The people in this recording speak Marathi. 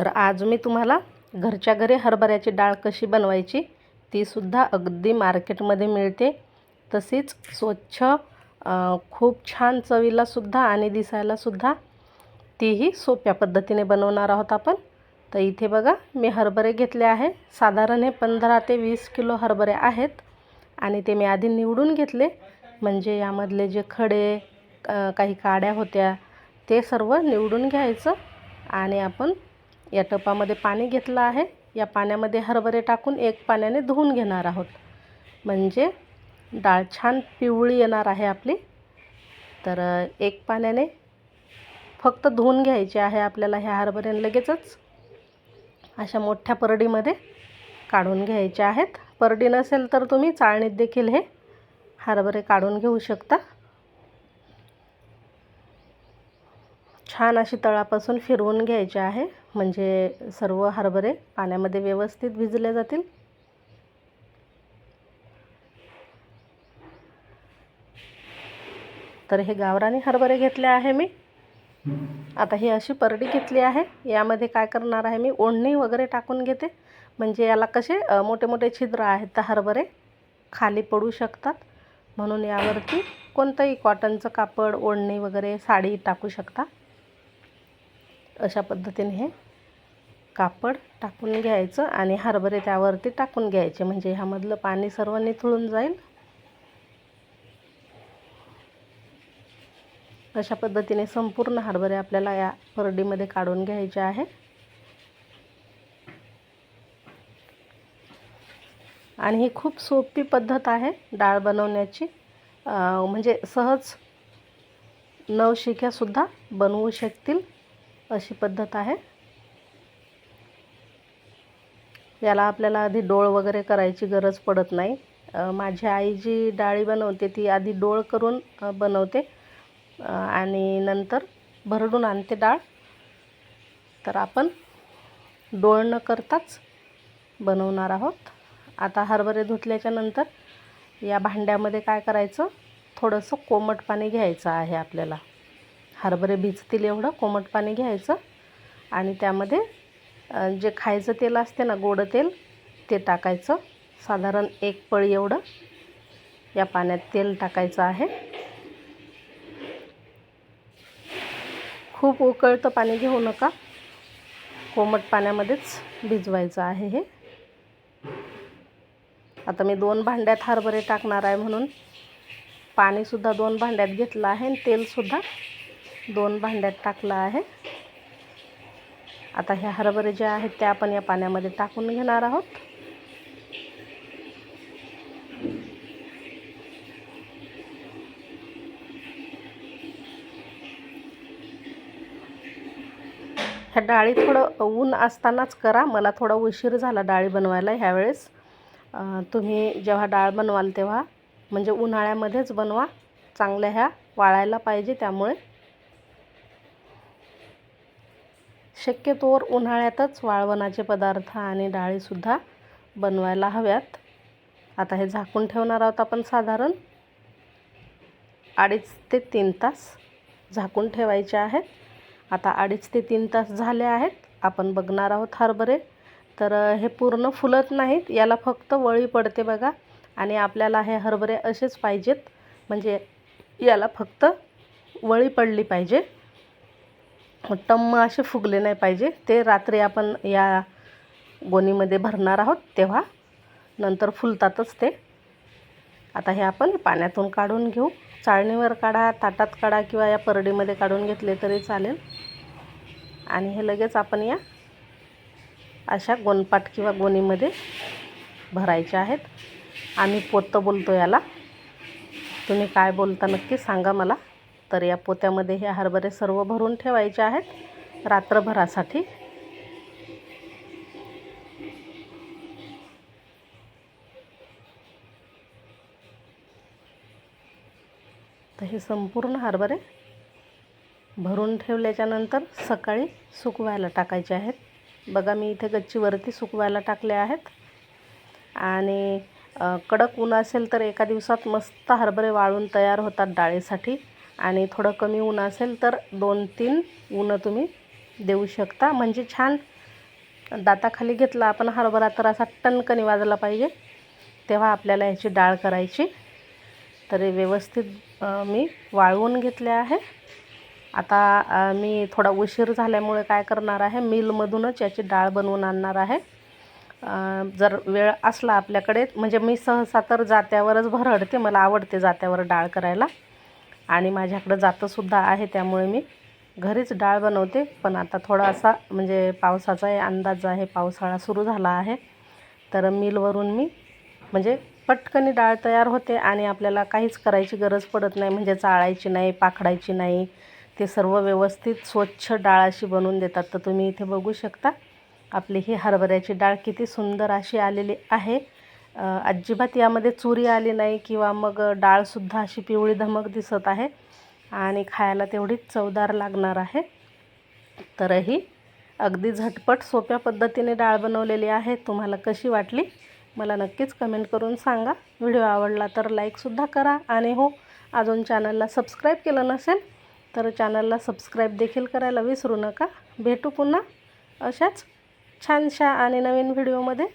तर आज मी तुम्हाला घरच्या घरी हरभऱ्याची डाळ कशी बनवायची तीसुद्धा अगदी मार्केटमध्ये मिळते. तशीच स्वच्छ खूप छान चवीलासुद्धा आणि दिसायलासुद्धा तीही सोप्या पद्धतीने बनवणार आहोत आपण. तर इथे बघा मी हरभरे घेतले आहे साधारण हे पंधरा ते वीस किलो हरभरे आहेत आणि ते मी आधी निवडून घेतले. म्हणजे यामधले जे खडे काही काड्या होत्या ते सर्व निवडून घ्यायचं आणि आपण या टपामध्ये पाणी घेतलं आहे. या पाण्यामध्ये हरभरे टाकून एक पाण्याने धुवून घेणार आहोत. म्हणजे डाळ छान पिवळी येणार आहे आपली. तर एक पाण्याने फक्त धुवून घ्यायचे आहे आपल्याला ह्या हरभऱ्याने लगेचच. अशा मोठ्या परडीमध्ये काढून घ्यायचे आहेत. परडी नसेल तर तुम्ही चाळणीत देखील हे हरभरे काढून घेऊ शकता. छान अशी तळापासून फिरवून घ्यायचे आहे. म्हणजे सर्व हरभरे पाण्यामध्ये व्यवस्थित भिजले जातील. तर हे गावरानी हरभरे घेतले आहे मी. आता ही अशी परडी घेतली आहे. यामध्ये काय करणार आहे मी? ओढणी वगैरे टाकून घेते. म्हणजे याला कसे मोठे मोठे छिद्र आहेत तर हरभरे खाली पडू शकतात. म्हणून यावरती कोणतंही कॉटनचं कापड ओढणी वगैरे साडी टाकू शकता. अशा पद्धतीने हे कापड टाकून घ्यायचं आणि हरभरे त्यावरती टाकून घ्यायचे. म्हणजे ह्यामधलं पाणी सर्व निथळून जाईल. अशा पद्धतीने संपूर्ण हरभरे आपल्याला या परडीमध्ये काढून घ्यायचे आहे. आणि ही खूप सोपी पद्धत आहे डाळ बनवण्याची. म्हणजे सहज नवशिक्यासुद्धा बनवू शकतील. अशी पद्धत आहे. याला आपल्याला आधी डोळ वगैरे करायची गरज पडत नाही. माझी आई जी डाळी बनवते ती आधी डोळ करून बनवते. आणि नंतर भरडून आणते डाळ. तर आपण डोळ न करताच बनवणार आहोत. आता हरभरे धुतल्याच्या नंतर या भांड्यामध्ये काय करायचं? थोडंसं कोमट पाणी घ्यायचं आहे आपल्याला. हरभरे भिजतील एवढं कोमट पाणी घ्यायचं. आणि त्यामध्ये जे खायचं तेल असते ना गोडं तेल ते टाकायचं. साधारण एक पळी एवढं. या पाण्यात तेल टाकायचं आहे. खूप उकळतं पाणी घेऊ नका. कोमट पाण्यामध्येच भिजवायचं आहे हे. आता मी दोन भांड्यात हरभरे टाकणार आहे म्हणून. पाणीसुद्धा दोन भांड्यात घेतलं आहे आणि तेलसुद्धा दोन भांड्यात टाकलं आहे. आता ह्या हरभरे जे आहेत ते आपण या पाण्यामध्ये टाकून घेणार आहोत. ह्या डाळी थोडं ऊन असतानाच करा. मला थोडा उशीर झाला डाळी बनवायला ह्यावेळेस. तुम्ही जेव्हा डाळ बनवाल तेव्हा म्हणजे उन्हाळ्यामध्येच बनवा. चांगल्या ह्या वाळायला पाहिजे त्यामुळे. शक्यतोवर उन्हाळ्यातच वाळवणाचे पदार्थ आणि डाळीसुद्धा बनवायला हव्यात. आता हे झाकून ठेवणार आहोत आपण साधारण. अडीच ते तीन तास झाकून ठेवायचे आहेत. आता अडीच ते तीन तास झाले आहेत. आपण बघणार आहोत हरभरे. तर हे पूर्ण फुलत नाहीत. याला फक्त वळी पडते बघा. आणि आपल्याला हे हरभरे असेच पाहिजेत. म्हणजे याला फक्त वळी पडली पाहिजे. हो, टम्म असे फुगले नाही पाहिजे. ते रात्री आपण या गोणीमध्ये भरणार आहोत तेव्हा नंतर फुलतातच ते. आता हे आपण पाण्यातून काढून घेऊ. चाळणीवर काढा ताटात काढा किंवा या परडीमध्ये काढून घेतले तरी चालेल. आणि हे लगेच आपण या अशा गोणपाट किंवा गोणीमध्ये भरायचे आहेत. आम्ही पोतं बोलतो याला. तुम्ही काय बोलता नक्की सांगा मला. तर या पोत्यामध्ये हे हरभरे सर्व भरून ठेवायचे आहेत रात्रभरासाठी. तर हे संपूर्ण हरभरे भरून ठेवल्याच्यानंतर सकाळी सुकवायला टाकायचे आहेत. बघा मी इथे गच्चीवरती सुकवायला टाकले आहेत. आणि कडक ऊन असेल तर एका दिवसात मस्त हरभरे वाळून तयार होतात डाळीसाठी. आणि थोडं कमी ऊन असेल तर दोन तीन ऊनं तुम्ही देऊ शकता. म्हणजे छान दाताखाली घेतला आपण हरभरा तर असा टणकणी वाजला पाहिजे. तेव्हा आपल्याला ह्याची डाळ करायची. तरी व्यवस्थित मी वाळवून घेतले आहे. आता मी थोडा उशीर झाल्यामुळे काय करणार आहे? मिलमधूनच याची डाळ बनवून आणणार आहे. जर वेळ असला आपल्याकडे म्हणजे मी सहसा तर जात्यावरच भरडते. मला आवडते जात्यावर डाळ करायला. आणि माझ्याकडं जातंसुद्धा आहे त्यामुळे मी घरीच डाळ बनवते. पण आता थोडासा म्हणजे पावसाचाही अंदाज आहे पावसाळा सुरू झाला आहे. तर मिलवरून मी म्हणजे पटकनी डाळ तयार होते आणि आपल्याला काहीच करायची गरज पडत नाही म्हणजे चाळायची नाही पाखडायची नाही. ते सर्व व्यवस्थित स्वच्छ डाळ अशी बनवून देतात. तर तुम्ही इथे बघू शकता आपली ही हरभऱ्याची डाळ किती सुंदर अशी आलेली आहे. अजिबात यामध्ये चुरी आली नाही किंवा मग डाळसुद्धा अशी पिवळी धमक दिसत आहे आणि खायला तेवढीच चवदार लागणार आहे. तर ही अगदी झटपट सोप्या पद्धतीने डाळ बनवलेली आहे. तुम्हाला कशी वाटली? मला नक्कीच कमेंट करून सांगा. व्हिडिओ आवडला तर लाईकसुद्धा करा. आणि हो अजून चॅनलला सबस्क्राईब केलं नसेल तर चॅनलला सबस्क्राईब देखील करायला विसरू नका. भेटू पुन्हा अशाच छानशा आणि नवीन व्हिडिओमध्ये.